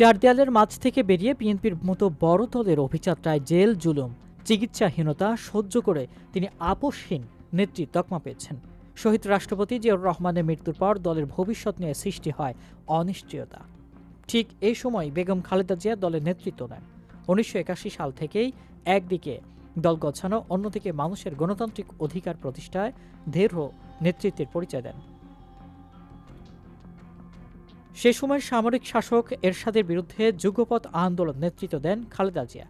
চার দেয়ালের মাঝ থেকে বেরিয়ে বিএনপির মতো বড় দলের অভিযাত্রায় জেল, জুলুম, চিকিৎসাহীনতা সহ্য করে তিনি আপোষহীন নেত্রী তকমা পেয়েছেন। শহীদ রাষ্ট্রপতি জিয়াউর রহমানের মৃত্যুর পর দলের ভবিষ্যৎ নিয়ে সৃষ্টি হয় অনিশ্চয়তা। ঠিক এই সময় বেগম খালেদা জিয়া দলের নেতৃত্ব নেন। উনিশশো একাশি সাল থেকেই একদিকে দল গছানো, অন্যদিকে মানুষের গণতান্ত্রিক অধিকার প্রতিষ্ঠায় দৃঢ় নেতৃত্বের পরিচয় দেন। সে সময় সামরিক শাসক এরশাদের বিরুদ্ধে যুগপথ আন্দোলন নেতৃত্ব দেন খালেদা জিয়া।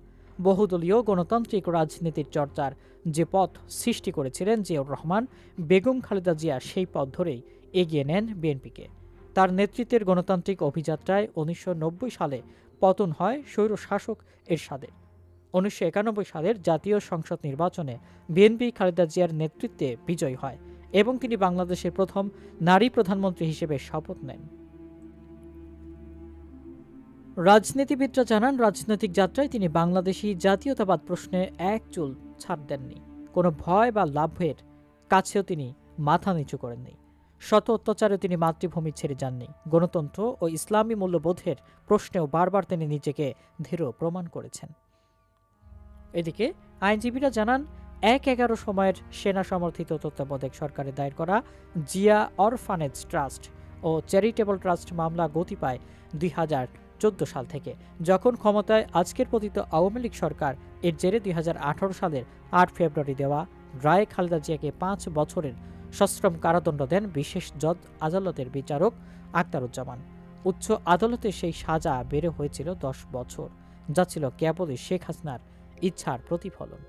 বহুদলীয় গণতান্ত্রিক রাজনীতির চর্চার যে পথ সৃষ্টি করেছিলেন জিয়াউর রহমান, বেগম খালেদা জিয়া সেই পথ ধরেই এগিয়ে নেন বিএনপিকে। তার নেতৃত্বের গণতান্ত্রিক অভিযাত্রায় উনিশশো নব্বই সালে পতন হয় স্বৈর শাসক এরশাদের। উনিশশো একানব্বই সালের জাতীয় সংসদ নির্বাচনে বিএনপি খালেদা জিয়ার নেতৃত্বে বিজয় হয় এবং তিনি বাংলাদেশের প্রথম নারী প্রধানমন্ত্রী হিসেবে শপথ নেন। রাজনীতিবিদরা জানান, রাজনৈতিক যাত্রায় তিনি বাংলাদেশি জাতীয়তাবাদ প্রশ্নে এক চুল ছাড় দেননি। কোনো ভয় বা লাভের কাছেও তিনি মাথা নিচু করেননি। শত অত্যাচারে তিনি মাতৃভূমি ছেড়ে যাননি। গণতন্ত্র ও ইসলামী মূল্যবোধের প্রশ্নেও বারবার তিনি নিজেকে দৃঢ় প্রমাণ করেছেন। এদিকে আইনজীবীরা জানান, এক এগারো সময়ের সেনা সমর্থিত তত্ত্বাবধায়ক সরকারের দায়ের করা জিয়া অরফানেজ ট্রাস্ট ও চ্যারিটেবল ট্রাস্ট মামলা গতি পায় দুই হাজার চোদ্দ সাল থেকে, যখন ক্ষমতায় আজকের পতিত আওয়ামী লীগ সরকার এর জেরে দুই হাজার আঠারো সালের আট ফেব্রুয়ারি দেওয়া রায় খালেদা জিয়াকে পাঁচ বছরের সশ্রম কারাদণ্ড দেন বিশেষ জজ আদালতের বিচারক আক্তারুজ্জামান। উচ্চ আদালতে সেই সাজা বেড়ে হয়েছিল দশ বছর, যা ছিল কেবলই শেখ হাসনার ইচ্ছার প্রতিফলন।